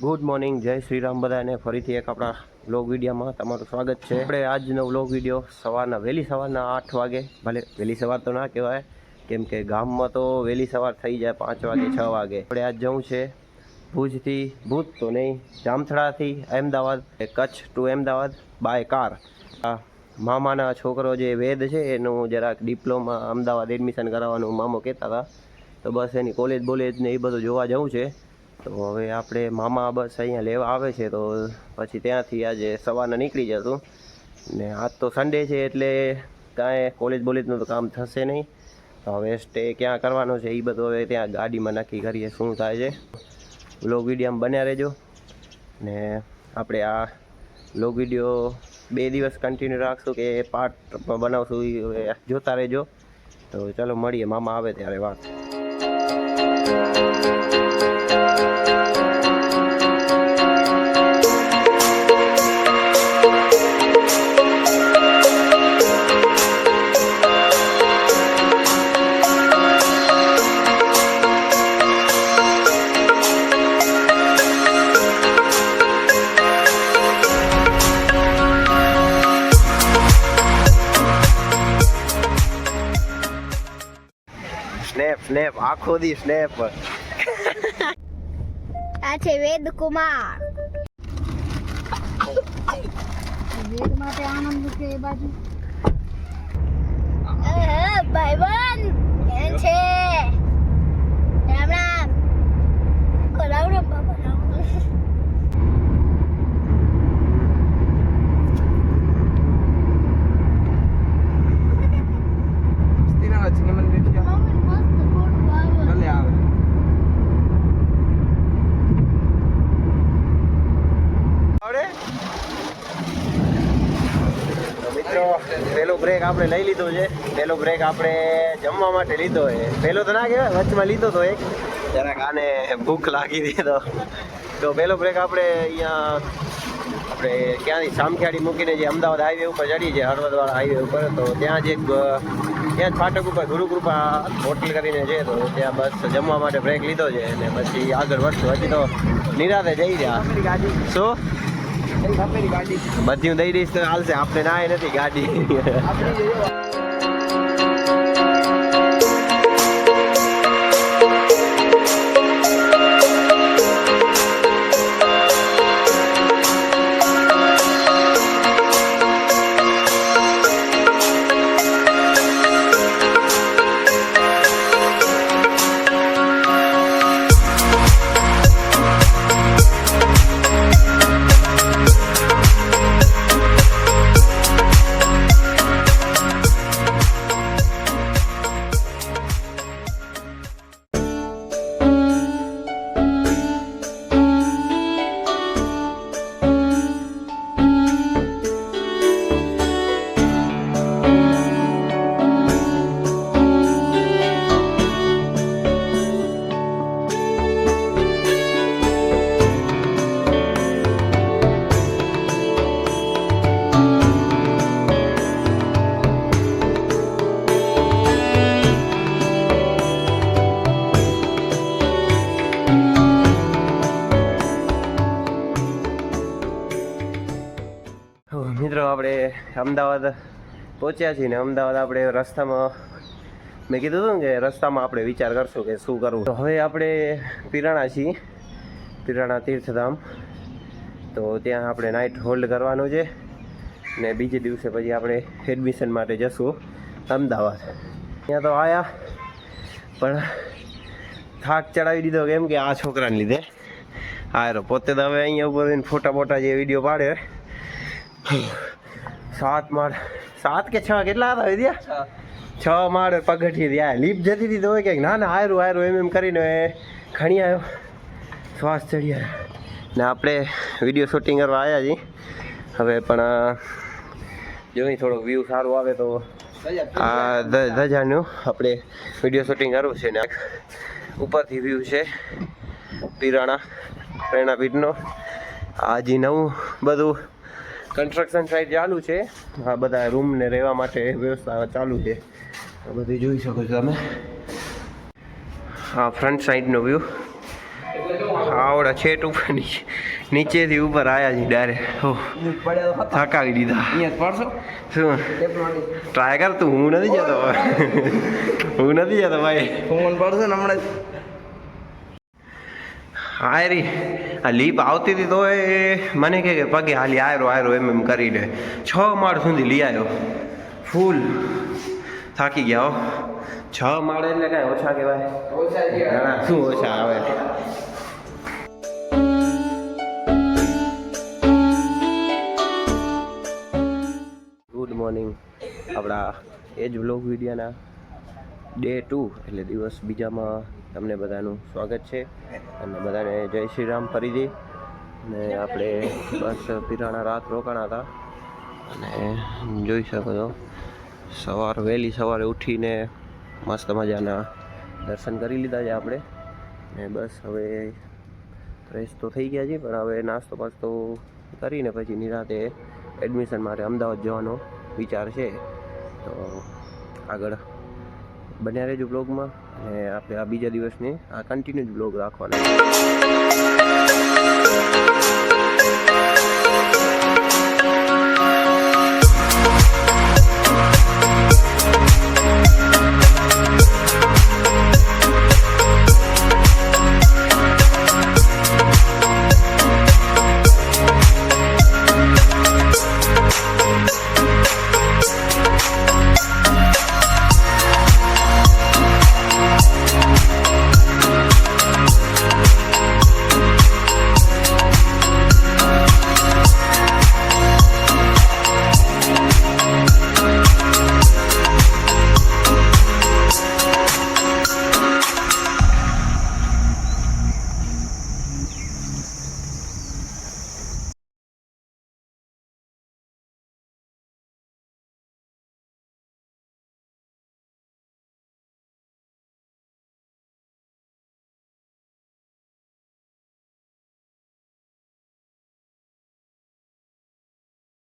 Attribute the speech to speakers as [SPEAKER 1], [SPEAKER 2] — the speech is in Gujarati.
[SPEAKER 1] ગુડ મોર્નિંગ જય શ્રી રામ બધાને. ફરીથી એક આપણા વ્લોગ વિડીયોમાં તમારું સ્વાગત છે. આપણે આજનો વ્લોગ વીડિયો સવારના, વહેલી સવારના આઠ વાગે. ભલે વહેલી સવાર તો ના કહેવાય, કેમ કે ગામમાં તો વહેલી સવાર થઈ જાય પાંચ વાગે, છ વાગે. આપણે આજ જવું છે ભુજથી, ભુજ તો નહીં, જામથડાથી અહેમદાવાદ, એ Kutch to Ahmedabad by car આ મામાના છોકરો જે વેદ છે, એનું જરાક ડિપ્લોમા અમદાવાદ એડમિશન કરાવવાનું મામો કહેતા હતા. તો બસ એની કોલેજ બોલેજ ને એ બધું જોવા જવું છે. તો હવે આપણે મામા બસ અહીંયા લેવા આવે છે તો પછી ત્યાંથી આજે સવારના નીકળી જશું. ને આજ તો સન્ડે છે એટલે કાંઈ કોલેજ બોલેજનું તો કામ થશે નહીં. તો હવે સ્ટે ક્યાં કરવાનો છે એ બધું હવે ત્યાં ગાડીમાં નક્કી કરીએ શું થાય છે. વ્લોગ વિડીયોમાં બન્યા રહેજો. ને આપણે આ વ્લોગ વીડિયો બે દિવસ કન્ટિન્યુ રાખશું કે પાર્ટ બનાવશું એ જોતા રહેજો. તો ચાલો મળીએ, મામા આવે ત્યારે વાત. સ્નેપ આખો દી સ્લેપ
[SPEAKER 2] આ છે વેદ કુમાર. વેદ માટે આનંદ કે એ બાજુ? ભાઈબંધ છે રામ રામ ઓ, રામ રામ બાબા રામ રામ. મમ્મી મસ્ત ફોટો આવે.
[SPEAKER 1] આવડે તો પેલો બ્રેક આપણે લઈ લીધો છે. પેલો બ્રેક આપણે જમવા માટે લીધો છે. પેલો તો ના કહેવાય, વચમાં લીધો તો એક. જરાક આને ભૂખ લાગી દીધો તો. પેલો બ્રેક આપણે અહીંયા આપણે ક્યાંથી સામખિયાળી મૂકીને જે અમદાવાદ હાઈવે ઉપર ચડી છે, હળવદવાળા હાઈવે ઉપર, તો ત્યાં જ ત્યાં જ ફાટક ઉપર, ગુરુકૃપા હોટલ કરીને છે, તો ત્યાં બસ જમવા માટે બ્રેક લીધો છે, અને પછી આગળ વધશું હજી તો નિરાતે જઈ રહ્યા. શું? બધી હું દઈ દઈશ તો હાલશે. આપણે ના એ નથી ગાડી. અમદાવાદ પહોંચ્યા છીએ ને અમદાવાદ આપણે રસ્તામાં, મેં કીધું હતું ને કે રસ્તામાં આપણે વિચાર કરશું કે શું કરવું. તો હવે આપણે પિરાણા છીએ, પિરાણા તીર્થધામ. તો ત્યાં આપણે નાઇટ હોલ્ડ કરવાનું છે ને બીજે દિવસે પછી આપણે એડમિશન માટે જશું અમદાવાદ. ત્યાં તો આવ્યા પણ થાક ચડાવી દીધો કેમ કે આ છોકરાને લીધે. આ પોતે તો હવે અહીંયા ઉપર ફોટા બોટા જે વીડિયો પાડે. સાત માળ સાત કે છ કેટલા હતા વિદ્યા? છ. માળ પગઠી રહ્યા લીપ જતી હતી તો હોય કે ના ના આયરું આયરું એમ એમ કરીને ખણી આવ્યો શ્વાસ ચડી આવ્યો ને આપણે વીડિયો શૂટિંગ કરવા આવ્યા છીએ. હવે પણ જોઈ થોડો વ્યૂ સારું આવે તો આ ધજાનું આપણે વીડિયો શૂટિંગ કરવું છે ને ઉપરથી વ્યૂ છે. પીરાણા પ્રેરણાપીઠનો. પીઠનો આજે નવું બધું કન્સ્ટ્રક્શન સાઇટ ચાલુ છે. આ બધા રૂમ ને રહેવા માટે વ્યવસ્થા ચાલુ છે. આ બધી જોઈ શકો છો તમે. આ ફ્રન્ટ સાઈડનો વ્યૂ આવડા છેટ ઉપર નીચે નીચેથી ઉપર આવ્યા છે ડાયરેક્ટ હો થકાવી દીધા. શું? ટ્રાય કર તું હું નથી જતો. હું નથી જતો ભાઈ. હાયરી આ લીપ આવતી હતી તો એ મને કહે કે પગે હાલી આયરો આયરો એમ એમ કરીને છ માળ સુધી લઈ આવ્યો ફૂલ થાકી ગયા હો. છ માળ એટલે કાંઈ ઓછા કહેવાય. શું ઓછા આવે? ગુડ મોર્નિંગ આપણા એ જ વ્લોગ વિડીયાના ડે ટુ એટલે દિવસ બીજામાં તમને બધાનું સ્વાગત છે. અને બધાને જય શ્રી રામ ફરીથી. ને આપણે બસ પીરાણા રાત રોકાણા હતા. અને જોઈ શકો છો, સવાર, વહેલી સવારે ઉઠીને મસ્ત મજાના દર્શન કરી લીધા છે આપણે. ને બસ હવે ફ્રેશ તો થઈ ગયા છે, પણ હવે નાસ્તો પાસ્તો કરીને પછી નિરાતે એડમિશન માટે અમદાવાદ જવાનો વિચાર છે. તો આગળ બન્યા રહેજો બ્લોગમાં અને આપણે આ બીજા દિવસને આ કન્ટિન્યુ બ્લોગ રાખવાના.